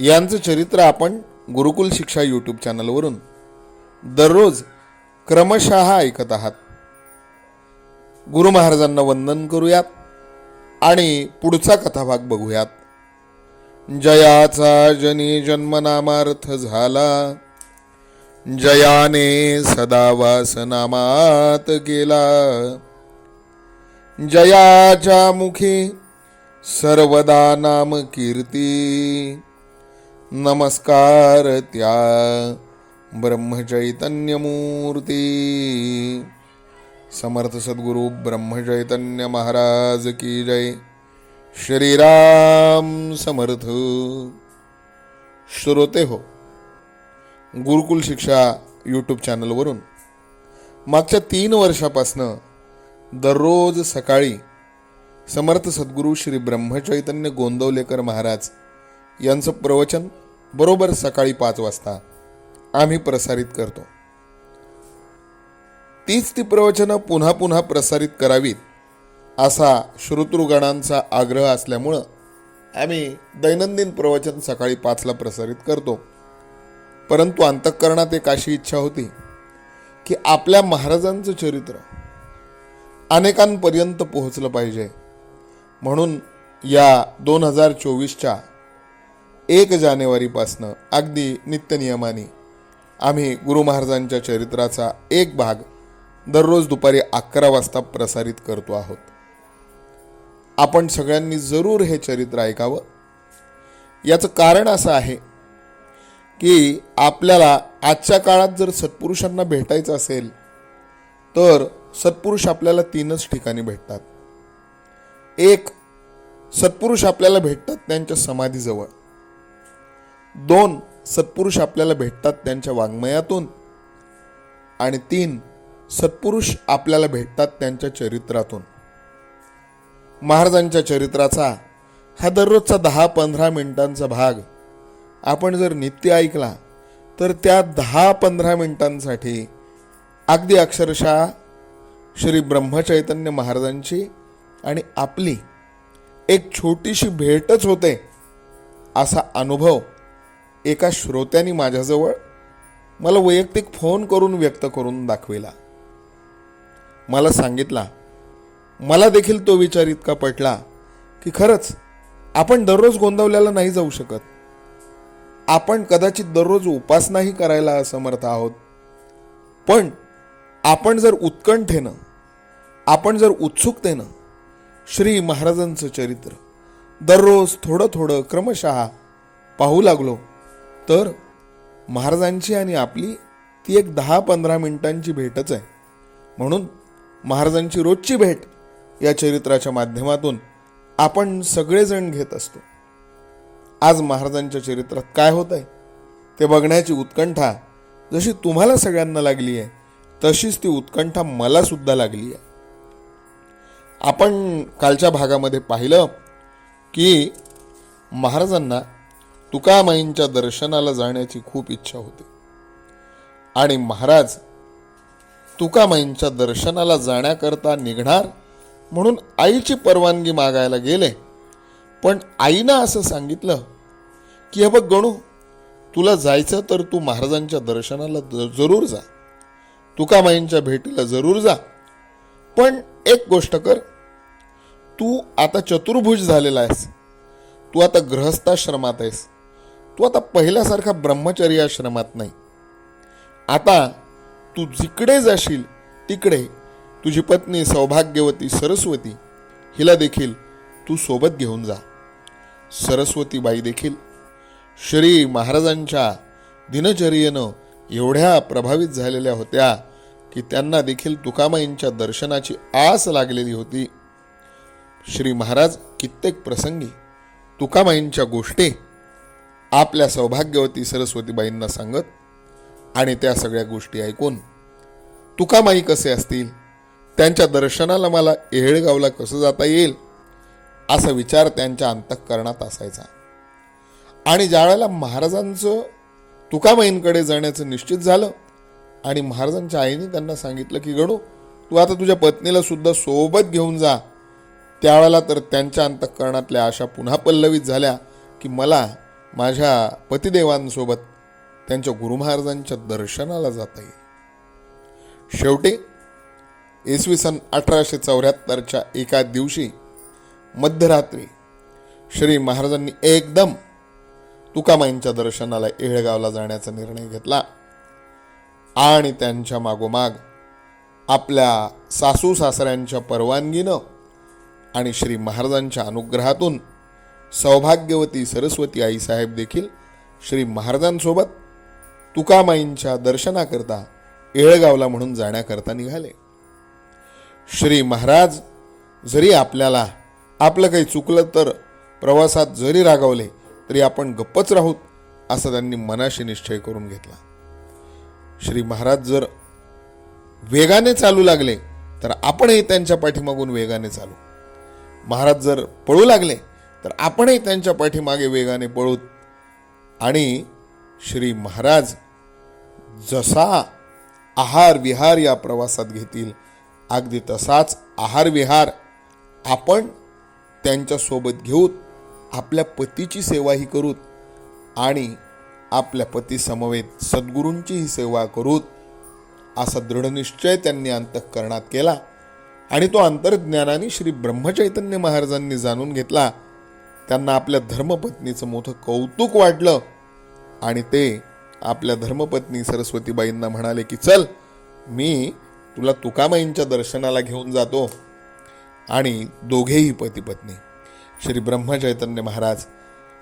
यांचं चरित्र आपण गुरुकुल शिक्षा यूट्यूब चॅनलवरून दररोज क्रमशः ऐकत आहात. गुरु महाराजांना वंदन करूयात आणि पुढचा कथाभाग बघूयात. जयाचा जनी जन्मनामार्थ झाला. जयाने सदा वासनामात गेला. जयाच्या मुखी सर्वदा नाम कीर्ती नमस्कार त्या ब्रह्मचैतन्य मूर्ती समर्थ सद्गुरु ब्रह्मचैतन्य महाराज की जय। श्रीराम समर्थ। श्रोते हो गुरुकुल शिक्षा यूट्यूब चॅनलवरून। मागच्या तीन वर्षापासनं दररोज सकाळी समर्थ सद्गुरू श्री ब्रह्मचैतन्य गोंदवलेकर महाराज यांचं प्रवचन बरोबर सकाळी पाच वाजता आम्ही प्रसारित करतो. तीच ती प्रवचनं पुन्हा पुन्हा प्रसारित करावीत असा श्रोतृगणांचा आग्रह असल्यामुळं आम्ही दैनंदिन प्रवचन सकाळी पाचला प्रसारित करतो. परंतु अंतःकरणात एक अशी इच्छा होती की आपल्या महाराजांचं चरित्र अनेकांपर्यंत पोहोचलं पाहिजे. म्हणून या दोन हजार चोवीसच्या एक जानेवारीपासनं अगदी नित्यनियमाने आम्ही गुरु महाराजांच्या चरित्राचा एक भाग दररोज दुपारी अकरा वाजता प्रसारित करतो आहोत. आपण सगळ्यांनी जरूर हे चरित्र ऐकावं. याचं कारण असं आहे की आपल्याला आजच्या काळात जर सत्पुरुषांना भेटायचं असेल तर सत्पुरुष आपल्याला तीनच ठिकाणी भेटतात. एक सत्पुरुष आपल्याला भेटतात त्यांच्या समाधीजवळ. दोन सत्पुरुष आपल्याला भेटतात त्यांच्या वाङ्मयातून आणि तीन सत्पुरुष आपल्याला भेटतात त्यांच्या चरित्रातून. महाराजांच्या चरित्राचा हा दररोजचा दहा पंधरा मिनिटांचा भाग आपण जर नित्य ऐकला तर त्या दहा पंधरा मिनिटांसाठी अगदी अक्षरशः श्री ब्रह्मचैतन्य महाराजांची आणि आपली एक छोटीशी भेटच होते असा अनुभव एका श्रोत्याने माझ्याजवळ मला वैयक्तिक फोन करून व्यक्त करून दाखविला. मला सांगितला मला देखील तो विचार इतका पटला की खरंच आपण दररोज गोंदवल्याला नाही जाऊ शकत. आपण कदाचित दररोज उपासनाही करायला असमर्थ आहोत. पण आपण जर उत्कंठेनं आपण जर उत्सुकतेनं श्री महाराजांचं चरित्र दररोज थोडं थोडं क्रमशः पाहू लागलो तर महाराजांची आणि आपली ती एक दहा पंधरा मिनिटांची भेटच आहे. म्हणून महाराजांची रोजची भेट या चरित्राच्या माध्यमातून आपण सगळेजण घेत असतो. आज महाराजांच्या चरित्रात काय होत आहे ते बघण्याची उत्कंठा जशी तुम्हाला सगळ्यांना लागली आहे तशीच ती उत्कंठा मला सुद्धा लागली आहे. आपण कालच्या भागामध्ये पाहिलं की महाराजांना तुकामाईंच्या दर्शनाला जाण्याची खूप इच्छा होती. आणि महाराज तुकामाईंच्या दर्शनाला जाण्याकरता निघणार म्हणून आईची परवानगी मागायला गेले. पण आईनं असं सांगितलं की हे बघ गणू तुला जायचं तर तू महाराजांच्या दर्शनाला जरूर जा. तुकामाईंच्या भेटीला जरूर जा. पण एक गोष्ट कर. तू आता चतुर्भुज झालेला आहेस. तू आता ग्रहस्थाश्रमात आहेस. तू आता पहिल्यासारखा ब्रह्मचर्य आश्रमात नाही. आता तू जिकडे जाशील तिकडे तुझी पत्नी सौभाग्यवती सरस्वती हिला देखील तू सोबत घेऊन जा. सरस्वतीबाई देखील श्री महाराजांच्या दिनचर्येनं एवढ्या प्रभावित झालेल्या होत्या की त्यांना देखील तुकामाईंच्या दर्शनाची आस लागलेली होती. श्री महाराज कित्येक प्रसंगी तुकामाईंच्या गोष्टी आपल्या सौभाग्यवती सरस्वतीबाईंना सांगत आणि त्या सगळ्या गोष्टी ऐकून तुकामाई कसे असतील? त्यांच्या दर्शनाला मला येळगावला कसं जाता येईल? असा विचार त्यांच्या अंतःकरणात असायचा. आणि ज्यावेळेला महाराजांचं तुकामाईंकडे जाण्याचं निश्चित झालं आणि महाराजांच्या आईने त्यांना सांगितलं की गडू तू आता तुझ्या पत्नीला सुद्धा सोबत घेऊन जा. त्यावेळेला तर त्यांच्या अंतःकरणातल्या आशा पुन्हा पल्लवित झाल्या की मला माझ्या पतिदेवांसोबत त्यांच्या गुरु महाराजांच्या दर्शनाला जाता येईल शेवटी इसवी सन अठराशे चौऱ्याहत्तरच्या एका दिवशी मध्यरात्री श्री महाराजांनी एकदम तुकामाईंच्या दर्शनाला येळगावला जाण्याचा निर्णय घेतला आणि त्यांच्या मागोमाग आपल्या सासू सासऱ्यांच्या परवानगीनं आणि श्री महाराजांच्या अनुग्रहातून सौभाग्यवती सरस्वती आईसाहेब देखील श्री महाराजांसोबत तुकामाईंच्या दर्शनाकरता येळगावला म्हणून जाण्याकरता निघाले. श्री महाराज जरी आपल्याला आपलं काही चुकलं तर प्रवासात जरी रागावले तरी आपण गप्पच राहूत असं त्यांनी मनाशी निश्चय करून घेतला. श्री महाराज जर वेगाने चालू लागले तर आपणही त्यांच्या पाठीमागून वेगाने चालू. महाराज जर पळू लागले तर आपणही त्यांच्या पाठीमागे वेगाने पळूत. आणि श्री महाराज जसा आहार विहार या प्रवासात घेतील अगदी तसाच आहार विहार आपण त्यांच्यासोबत घेऊत आपल्या पतीची सेवाही करूत आणि आपल्या पतीसमवेत सद्गुरूंचीही सेवा करूत असा दृढनिश्चय त्यांनी अंतःकरणात केला. आणि तो अंतर्ज्ञानाने श्री ब्रह्मचैतन्य महाराजांनी जाणून घेतला त्यांना आपल्या धर्मपत्नीचं मोठं कौतुक वाटलं. आणि ते आपल्या धर्मपत्नी सरस्वतीबाईंना म्हणाले की चल मी तुला तुकामाईंच्या दर्शनाला घेऊन जातो. आणि दोघेही पती पत्नी श्री ब्रह्मचैतन्य महाराज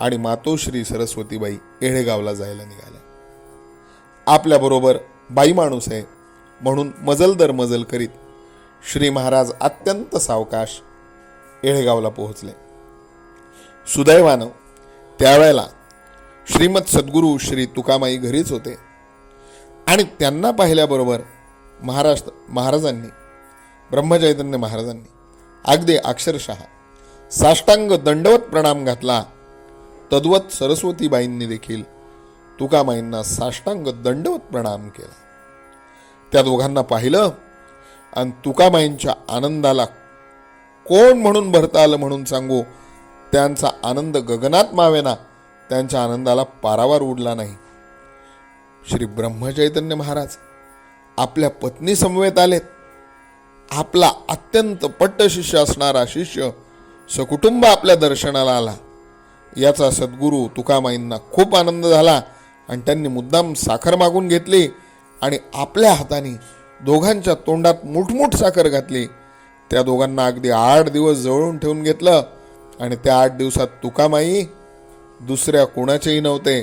आणि मातोश्री सरस्वतीबाई येळेगावला जायला निघाल्या आपल्याबरोबर बाई माणूस आहे म्हणून मजल दर मजल करीत श्री महाराज अत्यंत सावकाश येळेगावला पोहोचले. सुदैवानं त्यावेळेला श्रीमद सद्गुरू श्री तुकामाई घरीच होते. आणि त्यांना पाहिल्याबरोबर महाराष्ट्र महाराजांनी ब्रह्मचैतन्य महाराजांनी अगदी अक्षरशः साष्टांग दंडवत प्रणाम घातला. तद्वत सरस्वतीबाईंनी देखील तुकामाईंना साष्टांग दंडवत प्रणाम केला. त्या दोघांना पाहिलं आणि तुकामाईंच्या आनंदाला कोण म्हणून भरता आलं म्हणून सांगू त्यांचा आनंद गगनात मावेना त्यांच्या आनंदाला पारावार उडला नाही. श्री ब्रह्मचैतन्य महाराज आपल्या पत्नी समवेत आलेत. आपला अत्यंत पट्ट शिष्य असणारा शिष्य सकुटुंब आपल्या दर्शनाला आला. याचा सद्गुरू तुकामाईंना खूप आनंद झाला आणि त्यांनी मुद्दाम साखर मागून घेतली आणि आपल्या हाताने दोघांच्या तोंडात मुठमुठ साखर घातली. त्या दोघांना अगदी आठ दिवस जवळून ठेवून घेतलं. आणि त्या आठ दिवसात तुकामाई दुसऱ्या कोणाचेही नव्हते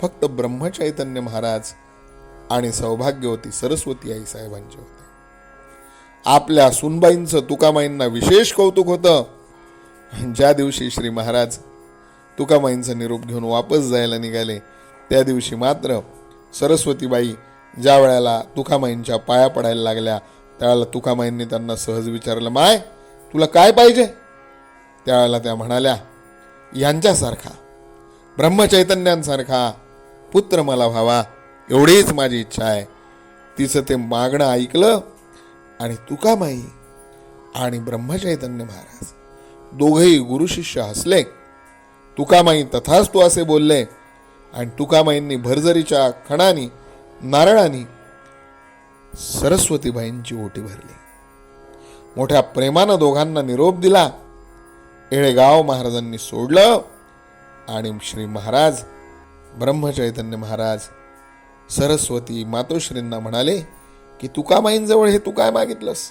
फक्त ब्रह्मचैतन्य महाराज आणि सौभाग्यवती सरस्वती आई साहेबांचे होते. आपल्या सुनबाईंचं तुकामाईंना विशेष कौतुक होतं. ज्या दिवशी श्री महाराज तुकामाईंचा निरोप घेऊन वापस जायला निघाले त्या दिवशी मात्र सरस्वतीबाई ज्या वेळेला तुकामाईंच्या पाया पडायला लागल्या त्यावेळेला तुकामाईंनी त्यांना सहज विचारलं माय तुला काय पाहिजे? त्यावेळेला त्या म्हणाल्या यांच्यासारखा ब्रह्मचैतन्यांसारखा पुत्र मला व्हावा एवढीच माझी इच्छा आहे. तिचं ते मागणं ऐकलं आणि तुकामाई आणि ब्रह्मचैतन्य महाराज दोघेही गुरु शिष्य हसले. तुकामाई तथाच तू असे बोलले आणि तुकामाईंनी भरजरीच्या खणानी नारळानी सरस्वतीबाईंची ओटी भरली. मोठ्या प्रेमानं दोघांना निरोप दिला. येळेगाव महाराजांनी सोडलं आणि श्री महाराज ब्रह्मचैतन्य महाराज सरस्वती मातोश्रींना म्हणाले की तुकामाईंजवळ हे तू काय मागितलंस?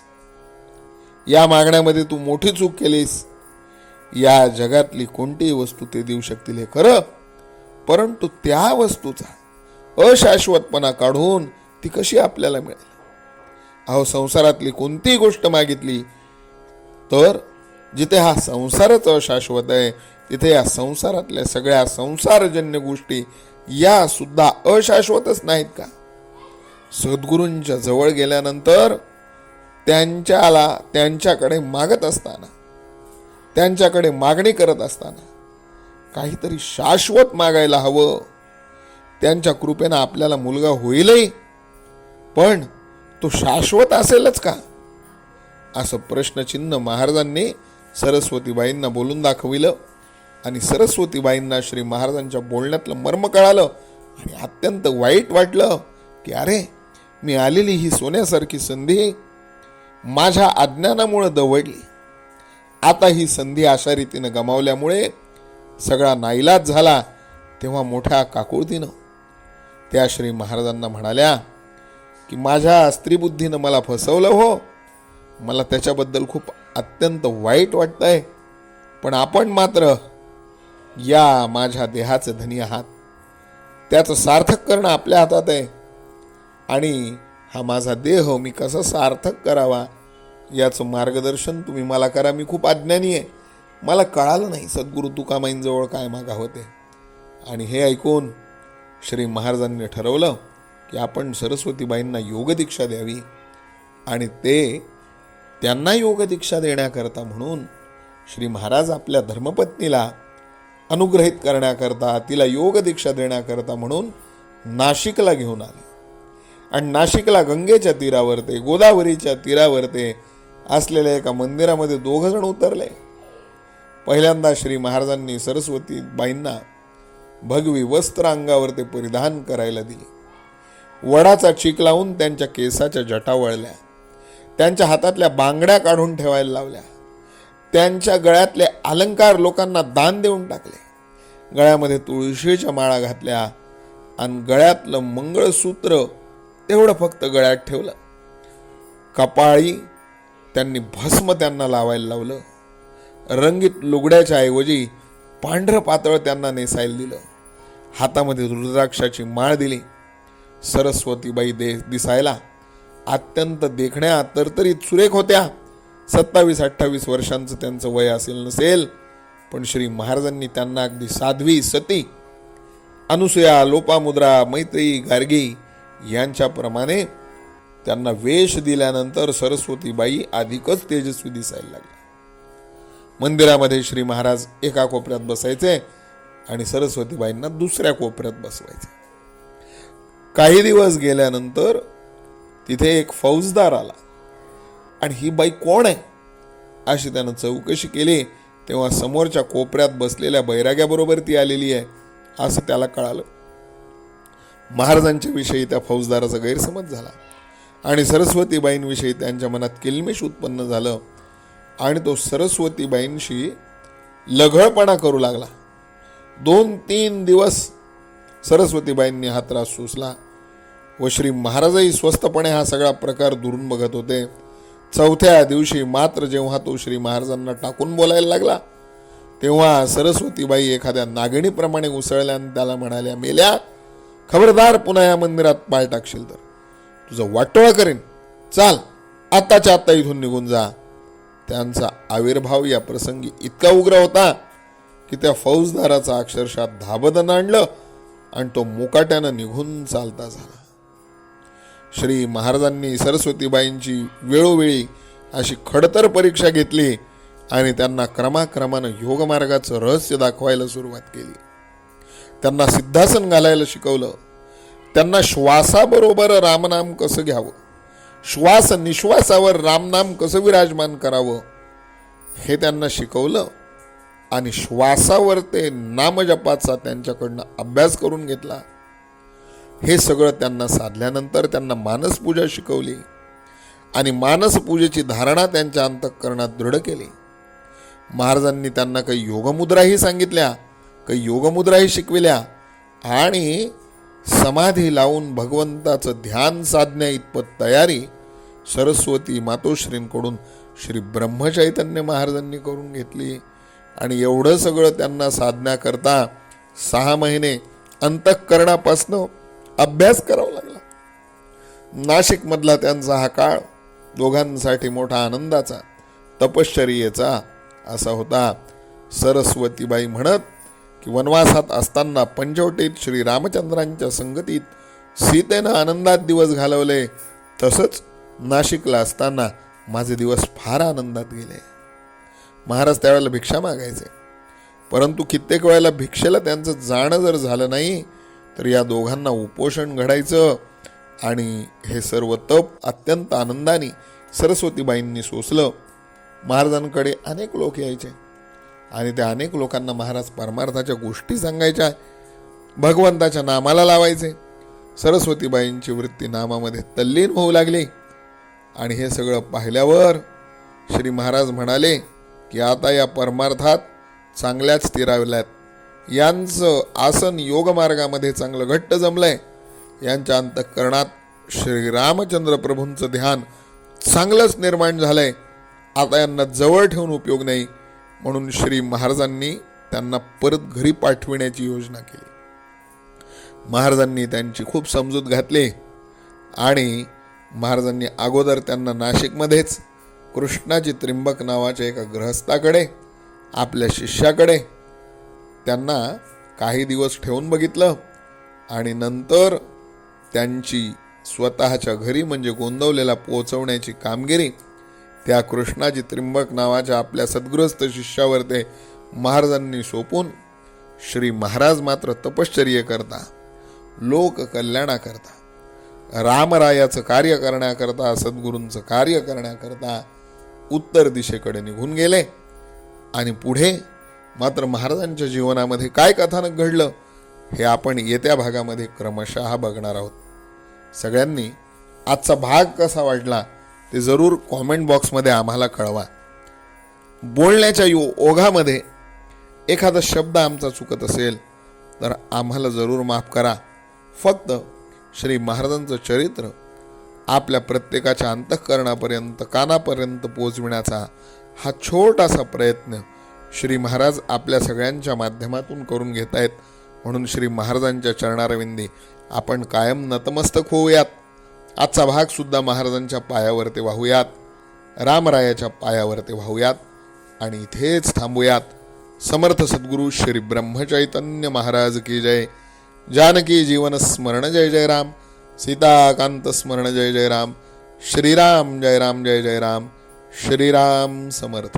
या मागण्यामध्ये तू मोठी चूक केलीस. या जगातली कोणतीही वस्तू ते देऊ शकतील हे खरं परंतु त्या वस्तूचा अशाश्वतपणा काढून ती कशी आपल्याला मिळेल? अहो संसारातली कोणतीही गोष्ट मागितली तर जिथे हा संसारच अशाश्वत आहे तिथे या संसारातल्या सगळ्या संसारजन्य गोष्टी या सुद्धा अशाश्वतच नाहीत का? सद्गुरूंच्या जवळ गेल्यानंतर त्यांच्याला त्यांच्याकडे मागत असताना त्यांच्याकडे मागणी करत असताना काहीतरी शाश्वत मागायला हवं. त्यांच्या कृपेनं आपल्याला मुलगा होईलही पण तो शाश्वत असेलच का? असं प्रश्नचिन्ह महाराजांनी सरस्वतीबाईंना बोलून दाखविलं आणि सरस्वतीबाईंना श्री महाराजांच्या बोलण्यातलं मर्म कळालं आणि अत्यंत वाईट वाटलं की अरे मी आलेली ही सोन्यासारखी संधी माझ्या अज्ञानामुळं दवडली. आता ही संधी अशा रीतीनं गमावल्यामुळे सगळा नाईलाज झाला तेव्हा मोठ्या काकुळतीनं. त्या श्री महाराजांना म्हणाल्या की माझ्या स्त्रीबुद्धीनं मला फसवलं हो. मला त्याच्याबद्दल खूप अत्यंत वाईट वाटतंय. पण आपण मात्र या माझ्या देहाचे धनी आहात. त्याचं सार्थक करणं आपल्या हातात आहे. आणि हा माझा देह मी कसं सार्थक करावा याचं मार्गदर्शन तुम्ही मला करा. मी खूप अज्ञानी आहे. मला कळालं नाही सद्गुरू तुकामाईंजवळ काय मागा होते. आणि हे ऐकून श्री महाराजांनी ठरवलं की आपण सरस्वतीबाईंना योगदीक्षा द्यावी. आणि ते त्यांना योगदीक्षा देण्याकरता म्हणून श्री महाराज आपल्या धर्मपत्नीला अनुग्रहित करण्याकरता तिला योग दीक्षा देण्याकरता म्हणून नाशिकला घेऊन आले. आणि नाशिकला गंगेच्या तीरावर ते गोदावरीच्या तीरावर ते असलेल्या एका मंदिरामध्ये दोघं जण उतरले. पहिल्यांदा श्री महाराजांनी सरस्वती बाईंना भगवी वस्त्र अंगावर ते परिधान करायला दिले. वडाचा चीक लावून त्यांच्या केसाच्या जटा वळल्या. त्यांच्या हातातल्या बांगड्या काढून ठेवायला लावल्या. त्यांच्या गळ्यातले अलंकार लोकांना दान देऊन टाकले. गळ्यामध्ये तुळशीच्या माळा घातल्या आणि गळ्यातलं मंगळसूत्र तेवढं फक्त गळ्यात ठेवलं. कपाळी त्यांनी भस्म त्यांना लावायला लावलं. रंगीत लुगड्याच्या ऐवजी पांढरं पातळ त्यांना नेसायला दिलं. हातामध्ये रुद्राक्षाची माळ दिली. सरस्वतीबाई दे दिसायला अत्यंत देखण्या तरतरीत सुरेख होत्या. सत्तावीस अठ्ठावीस वर्षांचं त्यांचं वय असेल नसेल पण श्री महाराजांनी त्यांना अगदी साध्वी सती अनुसया लोपामुद्रा मैत्री गार्गी यांच्याप्रमाणे त्यांना वेश दिल्यानंतर सरस्वतीबाई अधिकच तेजस्वी दिसायला लागल्या. मंदिरामध्ये श्री महाराज एका कोपऱ्यात बसायचे आणि सरस्वतीबाईंना दुसऱ्या कोपऱ्यात बसवायचे. काही दिवस गेल्यानंतर तिथे एक फौजदार आला. आणि ही बाई कोण आहे? अशी त्यानं चौकशी केली. तेव्हा समोरच्या कोपऱ्यात बसलेल्या बैराग्याबरोबर ती आलेली आहे असं त्याला कळालं. महाराजांच्या विषयी त्या फौजदाराचा गैरसमज झाला. आणि सरस्वतीबाईंविषयी त्यांच्या मनात किलमेश उत्पन्न झालं. आणि तो सरस्वतीबाईंशी लघळपणा करू लागला. दोन तीन दिवस सरस्वतीबाईंनी हा त्रास सोसला. व श्री महाराजही स्वस्तपणे हा सगळा प्रकार दुरून बघत होते. चौथ्या दिवशी मात्र जेव्हा तो श्री महाराजांना टाकून बोलायला लागला तेव्हा सरस्वतीबाई एखाद्या नागिणीप्रमाणे उसळल्या आणि त्याला म्हणाल्या मेल्या खबरदार पुन्हा या मंदिरात पाय टाकशील तर. तुझं वाटोळा करेन. चाल आत्ताच्या आत्ता इथून निघून जा. त्यांचा आविर्भाव या प्रसंगी इतका उग्र होता की त्या फौजदाराचा अक्षरशः धाबदन आणलं आणि तो मुकाट्यानं निघून चालता झाला. श्री महाराजांनी सरस्वतीबाईंची वेळोवेळी अशी खडतर परीक्षा घेतली आणि त्यांना क्रमाक्रमानं योगमार्गाचं रहस्य दाखवायला सुरुवात केली. त्यांना सिद्धासन घालायला शिकवलं. त्यांना श्वासाबरोबर रामनाम कसं घ्यावं? श्वास निश्वासावर रामनाम कसं विराजमान करावं? हे त्यांना शिकवलं आणि श्वासावर ते नामजपाचा त्यांच्याकडनं अभ्यास करून घेतला. हे सगळं त्यांना साधल्यानंतर त्यांना मानसपूजा शिकवली आणि मानसपूजेची धारणा त्यांच्या अंतःकरणात दृढ केली. महाराजांनी त्यांना काही योगमुद्राही सांगितल्या काही योगमुद्राही शिकविल्या आणि समाधी लावून भगवंताचं ध्यान साधण्या इतपत तयारी सरस्वती मातोश्रींकडून श्री ब्रह्मचैतन्य महाराजांनी करून घेतली आणि एवढं सगळं त्यांना साधण्याकरता सहा महिने अंतःकरणापासनं अभ्यास करावा लागला. नाशिकमधला त्यांचा हा काळ दोघांसाठी मोठा आनंदाचा तपश्चर्येचा असा होता. सरस्वतीबाई म्हणत की वनवासात असताना पंचवटीत श्री रामचंद्रांच्या संगतीत सीतेनं आनंदात दिवस घालवले. तसंच नाशिकला असताना माझे दिवस फार आनंदात गेले. महाराज त्यावेळेला भिक्षा मागायचे. परंतु कित्येक वेळेला भिक्षेला त्यांचं जाणं जर झालं नाही तर या दोघांना उपोषण घडायचं आणि हे सर्व तप अत्यंत आनंदाने सरस्वतीबाईंनी सोसलं. महाराजांकडे अनेक लोक यायचे आणि त्या अनेक लोकांना महाराज परमार्थाच्या गोष्टी सांगायच्या. भगवंताच्या नामाला लावायचे. सरस्वतीबाईंची वृत्ती नामामध्ये तल्लीन होऊ लागली. आणि हे सगळं पाहिल्यावर श्री महाराज म्हणाले की आता या परमार्थात चांगल्याच स्थिरावल्यात. यांचं आसन योगमार्गामध्ये चांगलं घट्ट जमलंय. यांच्या अंतःकरणात श्रीरामचंद्र प्रभूंचं ध्यान चांगलंच निर्माण झालंय. आता यांना जवळ ठेवून उपयोग नाही. म्हणून श्री महाराजांनी त्यांना परत घरी पाठविण्याची योजना केली. महाराजांनी त्यांची खूप समजूत घातली आणि महाराजांनी अगोदर त्यांना नाशिकमध्येच कृष्णाची त्रिंबक नावाच्या एका गृहस्थाकडे आपल्या शिष्याकडे त्यांना काही दिवस ठेवून बघितलं आणि नंतर त्यांची स्वतःच्या घरी म्हणजे गोंदवलेला पोचवण्याची कामगिरी त्या कृष्णाजी त्रिंबक नावाच्या आपल्या सद्गृहस्थ शिष्यावर ते महाराजांनी सोपून श्री महाराज मात्र तपश्चर्य करता लोक कल्याणाकरता रामरायाचं कार्य करण्याकरता सद्गुरूंचं कार्य करण्याकरता उत्तर दिशेकडे निघून गेले आणि पुढे मात्र महाराजांच्या जीवनामध्ये काय कथानक घडलं हे आपण येत्या भागामध्ये क्रमशः बघणार आहोत. सगळ्यांनी आजचा भाग कसा वाटला ते जरूर कॉमेंट बॉक्समध्ये आम्हाला कळवा. बोलण्याच्या यो ओघामध्ये एखादा शब्द आमचा चुकत असेल तर आम्हाला जरूर माफ करा. फक्त श्री महाराजांचं चरित्र आपल्या प्रत्येकाच्या अंतःकरणापर्यंत कानापर्यंत पोचविण्याचा हा छोटासा प्रयत्न श्री महाराज आपल्या सगळ्यांच्या माध्यमातून करून घेत आहेत म्हणून श्री महाराजांच्या चरणारविंदी आपण कायम नतमस्तक होऊयात. आजचा भागसुद्धा महाराजांच्या महाराजांच्या पायावरती वाहूयात. रामरायाच्या पायावरती वाहूयात. आणि इथेच थांबूयात. समर्थ सद्गुरू श्री ब्रह्मचैतन्य महाराज की जय. जानकी जीवन स्मरण जय जय राम. सीताकांत स्मरण जय जय राम. श्रीराम जय राम जय जय राम. श्रीराम समर्थ.